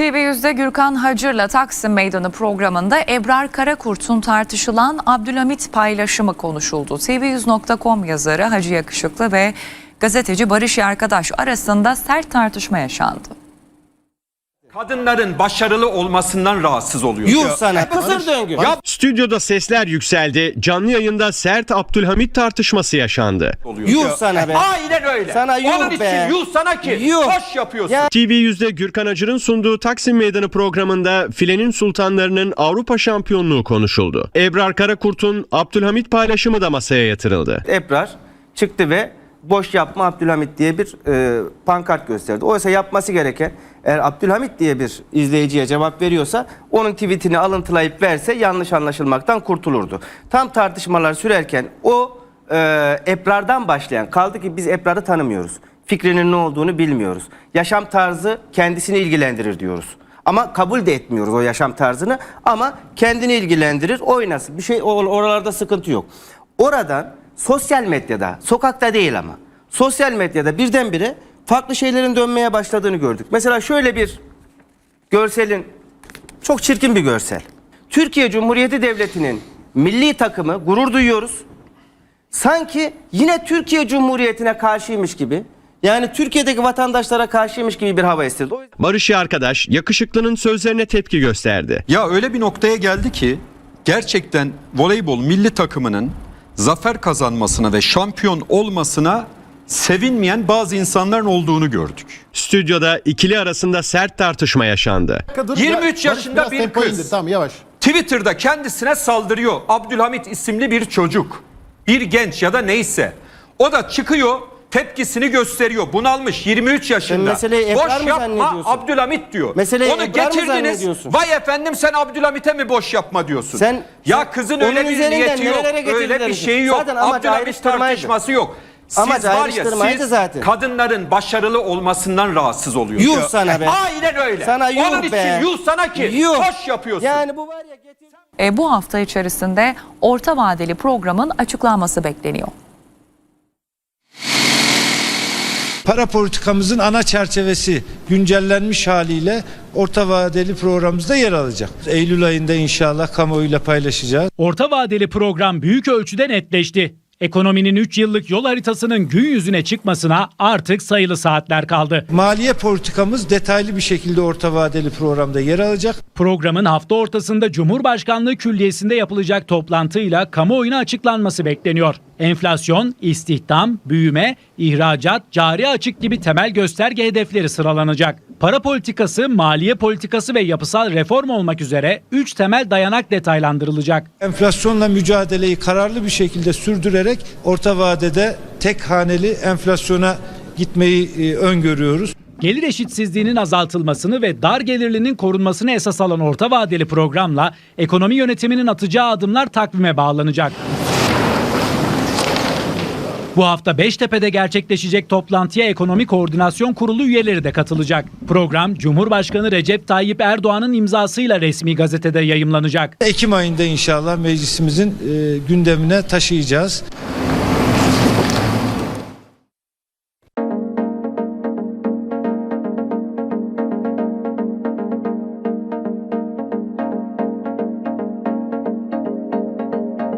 TV100'de Gürkan Hacır'la Taksim Meydanı programında Ebrar Karakurt'un tartışılan Abdülhamit paylaşımı konuşuldu. TV100.com yazarı Hacı Yakışıklı ve gazeteci Barış Yarkadaş arasında sert tartışma yaşandı. Kadınların başarılı olmasından rahatsız oluyor. Yuh sana kısır döngü. Stüdyoda sesler yükseldi. Canlı yayında sert Abdülhamit tartışması yaşandı. Yuh sana be. Aynen öyle. Sana yuh Onun için be. yuh sana ki Yuh. boş yapıyorsun. Ya- TV100'de Gürkan Acır'ın sunduğu Taksim Meydanı programında filenin sultanlarının Avrupa şampiyonluğu konuşuldu. Ebrar Karakurt'un Abdülhamit paylaşımı da masaya yatırıldı. Ebrar çıktı ve boş yapma Abdülhamit diye bir e, pankart gösterdi. Oysa yapması gereken eğer Abdülhamit diye bir izleyiciye cevap veriyorsa onun tweetini alıntılayıp verse yanlış anlaşılmaktan kurtulurdu. Tam tartışmalar sürerken o e, Ebrar'dan başlayan kaldı ki biz Ebrar'ı tanımıyoruz. Fikrinin ne olduğunu bilmiyoruz. Yaşam tarzı kendisini ilgilendirir diyoruz. Ama kabul de etmiyoruz o yaşam tarzını ama kendini ilgilendirir oynasın. Bir şey or- oralarda sıkıntı yok. Oradan sosyal medyada, sokakta değil ama sosyal medyada birdenbire farklı şeylerin dönmeye başladığını gördük. Mesela şöyle bir görselin çok çirkin bir görsel. Türkiye Cumhuriyeti Devleti'nin milli takımı gurur duyuyoruz. Sanki yine Türkiye Cumhuriyeti'ne karşıymış gibi yani Türkiye'deki vatandaşlara karşıymış gibi bir hava estirdi. Barış Arkadaş yakışıklının sözlerine tepki gösterdi. Ya öyle bir noktaya geldi ki gerçekten voleybol milli takımının zafer kazanmasına ve şampiyon olmasına sevinmeyen bazı insanların olduğunu gördük. Stüdyoda ikili arasında sert tartışma yaşandı. Dur, 23 Barış, yaşında bir kız. Tamam yavaş. Twitter'da kendisine saldırıyor. Abdülhamit isimli bir çocuk. Bir genç ya da neyse. O da çıkıyor tepkisini gösteriyor. Bunalmış 23 yaşında. meseleyi Ebrar boş mı yapma zannediyorsun? Abdülhamit diyor. Meseleyi Onu Ebrar mı getirdiniz. zannediyorsun? Vay efendim sen Abdülhamit'e mi boş yapma diyorsun? Sen- ya kızın onun öyle bir üzerinden niyeti yok. nerelere Öyle bir getirdiler şeyi yok. Zaten amaç Abdülhamit ayrıştırmaydı. tartışması yok. Siz Amaç var ya ayrıştırmaydı siz zaten. kadınların başarılı olmasından rahatsız oluyorsunuz. Yuh sana be. Aynen öyle. Sana yuh Onun be. için yuh sana ki Yuh. boş yapıyorsun. Yani bu var ya getir... E, bu hafta içerisinde orta vadeli programın açıklanması bekleniyor. Para politikamızın ana çerçevesi güncellenmiş haliyle orta vadeli programımızda yer alacak. Eylül ayında inşallah kamuoyuyla paylaşacağız. Orta vadeli program büyük ölçüde netleşti. Ekonominin 3 yıllık yol haritasının gün yüzüne çıkmasına artık sayılı saatler kaldı. Maliye politikamız detaylı bir şekilde orta vadeli programda yer alacak. Programın hafta ortasında Cumhurbaşkanlığı Külliyesi'nde yapılacak toplantıyla kamuoyuna açıklanması bekleniyor. Enflasyon, istihdam, büyüme, ihracat, cari açık gibi temel gösterge hedefleri sıralanacak. Para politikası, maliye politikası ve yapısal reform olmak üzere 3 temel dayanak detaylandırılacak. Enflasyonla mücadeleyi kararlı bir şekilde sürdürerek orta vadede tek haneli enflasyona gitmeyi e, öngörüyoruz. Gelir eşitsizliğinin azaltılmasını ve dar gelirlinin korunmasını esas alan orta vadeli programla ekonomi yönetiminin atacağı adımlar takvime bağlanacak. Bu hafta Beştepe'de gerçekleşecek toplantıya Ekonomi Koordinasyon Kurulu üyeleri de katılacak. Program Cumhurbaşkanı Recep Tayyip Erdoğan'ın imzasıyla resmi gazetede yayımlanacak. Ekim ayında inşallah meclisimizin e, gündemine taşıyacağız.